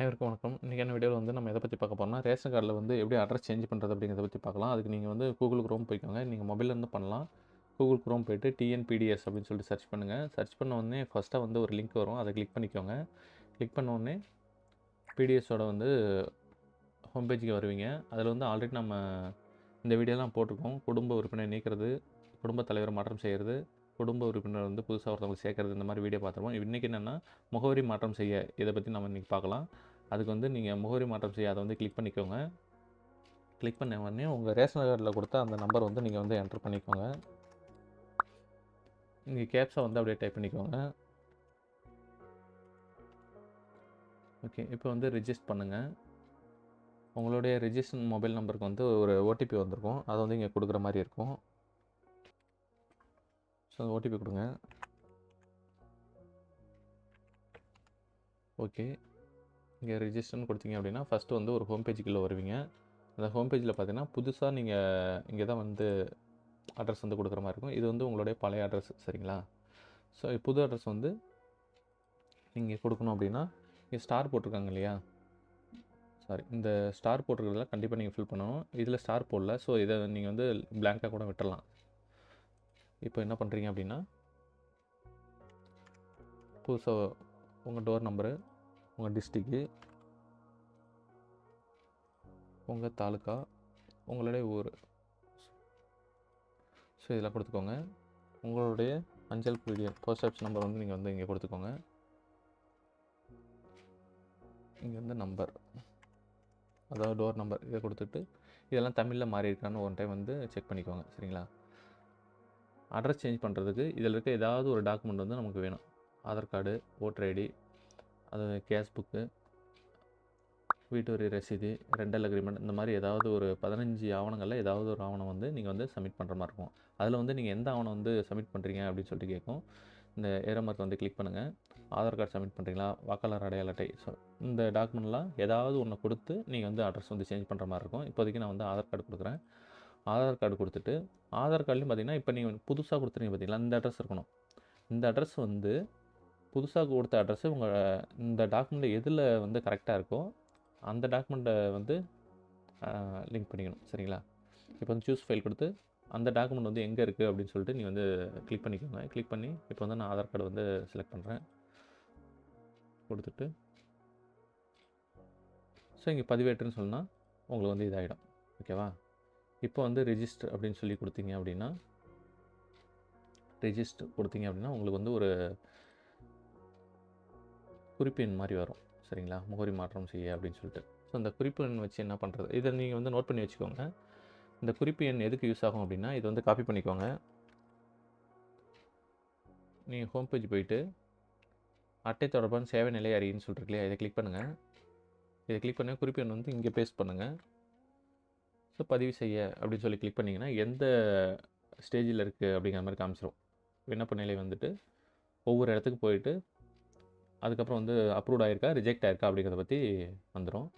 அனைவருக்கும் வணக்கம். இன்றைக்கான வீடியோவில் வந்து நம்ம எதை பற்றி பார்க்க போனால் ரேஷன் கார்டில் வந்து எப்படி அட்ரஸ் சேஞ்ச் பண்ணுறது அப்படிங்கிறத பற்றி பார்க்கலாம். அதுக்கு நீங்கள் வந்து கூகுள் குரோம் போய்க்கோங்க. நீங்கள் மொபைலேருந்து பண்ணலாம். கூகுள் குரோம் போயிட்டு டிஎன்பிடிஎஸ் அப்படின்னு சொல்லிட்டு சர்ச் பண்ணுங்கள் சர்ச் பண்ண உடனே ஃபஸ்ட்டாக வந்து ஒரு லிங்க் வரும். அதை கிளிக் பண்ணிக்கோங்க. கிளிக் பண்ண உடனே பிடிஎஸோட வந்து ஹோம் பேஜுக்கு வருவீங்க. அதில் வந்து ஆல்ரெடி நம்ம இந்த வீடியோலாம் போட்டிருக்கோம். குடும்ப உறுப்பினர் நீக்கிறது குடும்ப தலைவர் மாற்றம் செய்கிறது குடும்ப உறுப்பினர் வந்து புதுசாக ஒருத்தவங்க சேர்க்கறது இந்த மாதிரி வீடியோ பார்த்துருவோம் இன்றைக்கி என்னென்னா முகவரி மாற்றம் செய்ய இதை பற்றி நம்ம இன்றைக்கி பார்க்கலாம். அதுக்கு வந்து நீங்கள் முகவரி மாற்றம் செய்ய அதை வந்து கிளிக் பண்ணிக்கோங்க. கிளிக் பண்ண உடனே உங்கள் ரேஷன் கார்டில் கொடுத்த அந்த நம்பர் வந்து நீங்கள் வந்து என்டர் பண்ணிக்கோங்க. இங்கே கேப்ஸை வந்து அப்படியே டைப் பண்ணிக்கோங்க. ஓகே இப்போ வந்து ரிஜிஸ்டர் பண்ணுங்கள் உங்களுடைய ரிஜிஸ்டர் மொபைல் நம்பருக்கு வந்து ஒரு ஓடிபி வந்திருக்கும். அதை வந்து இங்கே கொடுக்குற மாதிரி இருக்கும். ஸோ ஓடிபி கொடுங்க. ஓகே இங்கே ரிஜிஸ்டர்னு கொடுத்தீங்க அப்படின்னா ஃபஸ்ட்டு வந்து ஒரு ஹோம் பேஜுக்குள்ளே வருவீங்க. அந்த ஹோம் பேஜில் பார்த்தீங்கன்னா புதுசாக நீங்கள் இங்கே தான் வந்து அட்ரஸ் வந்து கொடுக்குற மாதிரி இருக்கும். இது வந்து உங்களுடைய பழைய அட்ரஸ் சரிங்களா? ஸோ புது அட்ரஸ் வந்து நீங்கள் கொடுக்கணும் அப்படின்னா இங்கே ஸ்டார் போட்டிருக்காங்க இல்லையா? சாரி இந்த ஸ்டார் போட்டிருக்கிறதுல கண்டிப்பாக நீங்கள் ஃபில் பண்ணணும். இதில் ஸ்டார் போடல ஸோ இதை நீங்கள் வந்து பிளாங்காக கூட விட்டுடலாம் இப்போ என்ன பண்ணுறீங்க அப்படின்னா புதுசாக உங்கள் டோர் நம்பரு உங்கள் டிஸ்ட்ரிக்கு உங்கள் தாலுக்கா உங்களுடைய ஊர். ஸோ இதெல்லாம் கொடுத்துக்கோங்க. உங்களுடைய அஞ்சல் பீடியன் போஸ்ட் ஆஃபீஸ் நம்பர் வந்து நீங்கள் வந்து இங்கே கொடுத்துக்கோங்க. இங்கே வந்து நம்பர் அதாவது டோர் நம்பர் இதை கொடுத்துட்டு இதெல்லாம் தமிழில் மாறி இருக்கான்னு ஒன் டைம் வந்து செக் பண்ணிக்கோங்க. சரிங்களா? அட்ரஸ் சேஞ்ச் பண்ணுறதுக்கு இதில் இருக்க ஏதாவது ஒரு டாக்குமெண்ட் வந்து நமக்கு வேணும். ஆதார் கார்டு ஓட்டர் ஐடி அது கேஸ் புக்கு வீட்டு வரி ரசீது ரெண்டல் அக்ரிமெண்ட் இந்த மாதிரி ஏதாவது ஒரு பதினஞ்சு ஆவணங்களில் ஏதாவது ஒரு ஆவணம் வந்து நீங்கள் வந்து சப்மிட் பண்ணுற மாதிரி இருக்கும். அதில் வந்து நீங்கள் எந்த ஆவணம் வந்து சப்மிட் பண்ணுறீங்க அப்படின்னு சொல்லிட்டு கேட்கும் இந்த ஏரோ மார்க் வந்து கிளிக் பண்ணுங்கள் ஆதார் கார்டு சப்மிட் பண்ணுறீங்களா வாக்காளர் அடையாள அட்டை ஸோ இந்த டாக்குமெண்ட்லாம் ஏதாவது ஒன்று கொடுத்து நீங்கள் வந்து அட்ரஸ் வந்து சேஞ்ச் பண்ணுற மாதிரி இருக்கும். இப்போதைக்கு நான் வந்து ஆதார் கார்டு கொடுக்குறேன். ஆதார் கார்டு கொடுத்துட்டு ஆதார் கார்டுலையும் பார்த்தீங்கன்னா இப்போ நீங்கள் புதுசாக கொடுத்துருங்க பார்த்தீங்களா இந்த அட்ரஸ் இருக்கணும். இந்த அட்ரஸ் வந்து புதுசாக கொடுத்த அட்ரஸ்ஸு உங்கள் இந்த டாக்குமெண்ட்டில் எதில் வந்து கரெக்டாக இருக்கோ அந்த டாக்குமெண்ட்டை வந்து லிங்க் பண்ணிக்கணும் சரிங்களா? இப்போ வந்து சூஸ் ஃபைல் கொடுத்து அந்த டாக்குமெண்ட் வந்து எங்கே இருக்குது அப்படின்னு சொல்லிட்டு நீ வந்து கிளிக் பண்ணிக்கோங்க. கிளிக் பண்ணி இப்போ வந்து நான் ஆதார் கார்டு வந்து செலக்ட் பண்ணுறேன் கொடுத்துட்டு ஸோ இங்கே பதிவேற்றுன்னு சொன்னால் உங்களுக்கு வந்து இதாகிடும் ஓகேவா இப்போ வந்து ரிஜிஸ்டர் அப்படின்னு சொல்லி கொடுத்தீங்க அப்படின்னா ரிஜிஸ்டர் கொடுத்தீங்க அப்படின்னா உங்களுக்கு வந்து ஒரு குறிப்பு எண் மாதிரி வரும். சரிங்களா? முகவரி மாற்றம் செய்ய அப்படின்னு சொல்லிட்டு. ஸோ அந்த குறிப்பு எண் வச்சு என்ன பண்ணுறது இதை நீங்கள் வந்து நோட் பண்ணி வச்சுக்கோங்க. இந்த குறிப்பு எண் எதுக்கு யூஸ் ஆகும் அப்படின்னா இது வந்து காப்பி பண்ணிக்கோங்க. நீங்கள் ஹோம் பேஜ் போயிட்டு அட்டை தொடர்பான சேவை நிலை அறியின்னு சொல்லிட்டு இல்லையா இதை கிளிக் பண்ணுங்கள் இதை கிளிக் பண்ண குறிப்பு எண் வந்து இங்கே பேஸ்ட் பண்ணுங்கள் ஸோ பதிவு செய்ய அப்படின்னு சொல்லி கிளிக் பண்ணிங்கன்னா எந்த ஸ்டேஜில் இருக்குது அப்படிங்கிற மாதிரி காமிச்சிரும். விண்ணப்ப நிலை வந்துட்டு ஒவ்வொரு இடத்துக்கு போயிட்டு அதுக்கப்புறம் வந்து அப்ரூவ் ஆயிருக்கா ரிஜெக்ட் ஆயிருக்கா அப்படிங்கிறத பற்றி வந்துடும்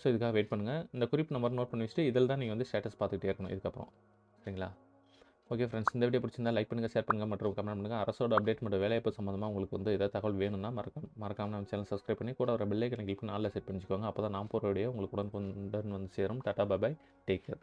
ஸோ இதுக்காக வெயிட் பண்ணுங்கள் இந்த குறிப்பு நம்பர் நோட் பண்ணி வச்சுட்டு இதில் தான் நீங்கள் வந்து ஸ்டேட்டஸ் பார்த்துக்கிட்டே இருக்கணும் இதுக்கப்புறம். சரிங்களா? ஓகே ஃப்ரெண்ட்ஸ் இந்த வீடியோ பிடிச்சிருந்தா லைக் பண்ணுங்கள் ஷேர் பண்ணுங்கள் மற்றும் கமெண்ட் பண்ணுங்கள் அரசோட அப்டேட் மற்றும் வேலைவாய்ப்பு சம்மந்தமாக உங்களுக்கு வந்து ஏதாவது தகவல் வேணும்னா மறக்க மறக்காமல் நம்ம சேனல் சப்ஸ்கிரைப் பண்ணி கூட ஒரு பெல்லைக்கனை கிளிக் பண்ணி நாளில் செட் பண்ணிக்கோங்க. அப்போ தான் நான் போகிற வீடியோ உங்களுக்கு உடனுக்குடன் வந்து சேரும். Tata bye take care